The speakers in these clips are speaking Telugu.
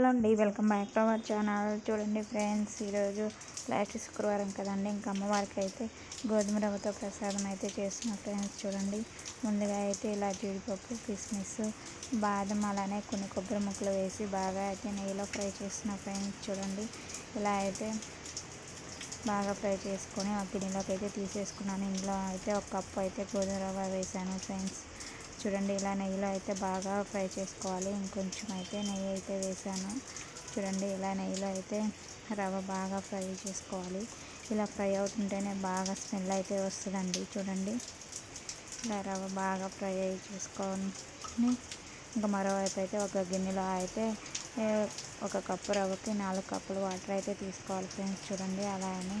హలో అండి welcome back to our channel. చూడండి ఫ్రెండ్స్ ఈరోజు లాస్ట్ శుక్రవారం కదండి ఇంకా అమ్మవారికి అయితే గోధుమ రవ్వతో ప్రసాదం అయితే చేస్తున్నా ఫ్రెండ్స్ చూడండి. ముందుగా అయితే ఇలా జీడిపప్పు కిస్మిస్ బాదం అలానే కొన్ని కొబ్బరి ముక్కలు వేసి బాగా అయితే నెయ్యిలో ఫ్రై చేస్తున్నా ఫ్రెండ్స్ చూడండి. ఇలా అయితే బాగా ఫ్రై చేసుకొని ఆ గిన్నెలోకి అయితే తీసేసుకున్నాను. ఇందులో అయితే ఒక కప్పు అయితే గోధుమ రవ్వ వేసాను ఫ్రెండ్స్. చూడండి ఇలా నెయ్యిలో అయితే బాగా ఫ్రై చేసుకోవాలి. ఇంకొంచెం అయితే నెయ్యి అయితే వేసాను. చూడండి ఇలా నెయ్యిలో అయితే రవ్వ బాగా ఫ్రై చేసుకోవాలి. ఇలా ఫ్రై అవుతుంటేనే బాగా స్మెల్ అయితే వస్తుందండి. చూడండి ఇలా రవ్వ బాగా ఫ్రై అయ్యి చేసుకొని ఇంకా మరోవైపు అయితే ఒక గిన్నెలో అయితే ఒక కప్పు రవ్వకి నాలుగు కప్పులు వాటర్ అయితే తీసుకోవాలి ఫ్రెండ్స్. చూడండి అలా అని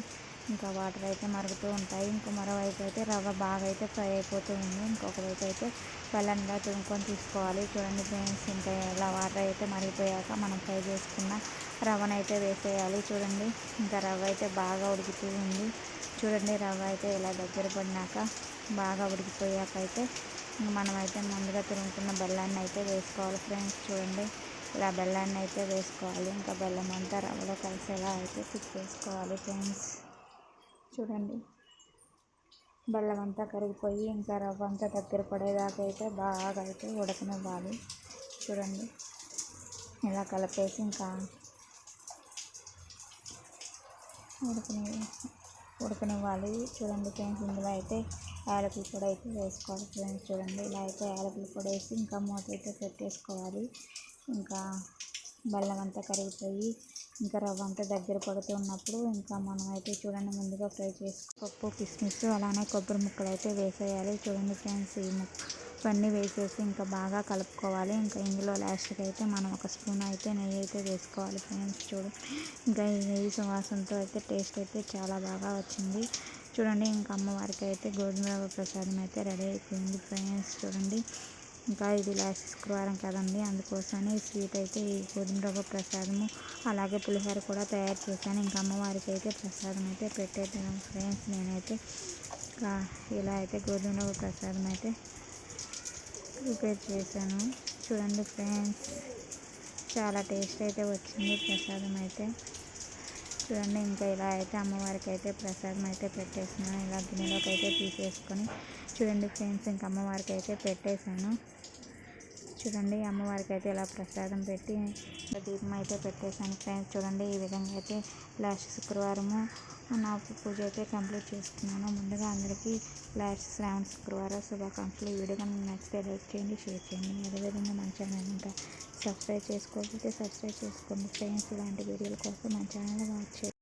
ఇంకా వాటర్ అయితే మరుగుతూ ఉంటాయి. ఇంకా మరోవైపు అయితే రవ్వ బాగా అయితే ఫ్రై అయిపోతూ ఉంది. ఇంకొక వైపు అయితే బెల్లంగా తురుముకొని తీసుకోవాలి. చూడండి ఫ్రెండ్స్ ఇంకా ఇలా వాటర్ అయితే మరిగిపోయాక మనం ఫ్రై చేసుకున్న రవ్వను అయితే వేసేయాలి. చూడండి ఇంకా రవ్వ అయితే బాగా ఉడుకుతూ ఉంది. చూడండి రవ్వ అయితే ఇలా దగ్గర పడినాక బాగా ఉడికిపోయాక అయితే మనమైతే ముందుగా తురుముకున్న బెల్లాన్ని అయితే వేసుకోవాలి ఫ్రెండ్స్. చూడండి ఇలా బెల్లాన్ని అయితే వేసుకోవాలి. ఇంకా బెల్లం అంతా రవ్వలో కలిసేలా అయితే తిప్పేసుకోవాలి ఫ్రెండ్స్. చూడండి. బెల్లం అంతా కరిగిపోయి ఇంకా రవ్వ అంతా దగ్గర పడేదాకా అయితే బాగా అయితే ఉడకనివ్వాలి. చూడండి. ఇలా కలిపేసి ఇంకా ఉడకని ఉడకనివ్వాలి. చూడండి ఫ్రెండ్స్ ఇందులో అయితే యాలకుల పొడి అయితే వేసుకోవాలి ఫ్రెండ్స్. చూడండి ఇలా అయితే యాలకుల పొడి వేసి ఇంకా మూత అయితే పెట్టేసుకోవాలి. ఇంకా బెల్లం అంతా కరిగిపోయి ఇంకా రవ్వ అంతా దగ్గర పడుతూ ఉన్నప్పుడు ఇంకా మనం అయితే చూడండి ముందుగా ఫ్రై చేసి పప్పు కిస్మిస్ అలానే కొబ్బరి ముక్కలు అయితే వేసేయాలి. చూడండి ఫ్రెండ్స్ ఈ ముక్క ఇవన్నీ వేసేసి ఇంకా బాగా కలుపుకోవాలి. ఇంకా ఇందులో లాస్ట్కి అయితే మనం ఒక స్పూన్ అయితే నెయ్యి అయితే వేసుకోవాలి ఫ్రెండ్స్. చూడండి ఇంకా ఈ నెయ్యి సువాసనతో అయితే టేస్ట్ అయితే చాలా బాగా వచ్చింది. చూడండి ఇంకా అమ్మవారికి అయితే గోధుమ ప్రసాదం అయితే రెడీ అయిపోయింది ఫ్రెండ్స్. చూడండి ఇంకా ఇది లాస్ట్ శుక్రవారం కదండి. అందుకోసమని స్వీట్ అయితే ఈ గోధుమ రవ్వ ప్రసాదము అలాగే పులిహోర కూడా తయారు చేశాను. ఇంకా అమ్మవారికి అయితే ప్రసాదం అయితే పెట్టేద్దాం ఫ్రెండ్స్. నేనైతే ఇలా అయితే గోధుమ రవ్వ ప్రసాదం అయితే ప్రిపేర్ చేశాను. చూడండి ఫ్రెండ్స్ చాలా టేస్ట్ అయితే వచ్చింది ప్రసాదం అయితే. చూడండి ఇంకా ఇలా అయితే అమ్మవారికి అయితే ప్రసాదం అయితే పెట్టేసాను ఇలా గిన్నెలోకి అయితే తీసేసుకొని చూడండి ఫ్రెండ్స్ ఇంకా అమ్మవారికి అయితే పెట్టేశాను. చూడండి అమ్మవారికి అయితే ఇలా ప్రసాదం పెట్టి దీపం అయితే పెట్టేశాను ఫ్రెండ్స్. చూడండి ఈ విధంగా అయితే లాస్ట్ శుక్రవారము నాకు పూజ అయితే కంప్లీట్ చేసుకున్నాను. ముందుగా అందరికీ లాస్ట్ శ్రావణ శుక్రవారం శుభాకాంక్షలు. ఈ వీడియో కనుక నచ్చితే లైక్ చేయండి షేర్ చేయండి. అదేవిధంగా మన ఛానల్ ఇంకా సబ్స్క్రైబ్ చేసుకోకపోతే సబ్స్క్రైబ్ చేసుకోండి ఫ్రెండ్స్. ఇలాంటి వీడియోల కోసం మన ఛానల్ వాచ్ చేయండి.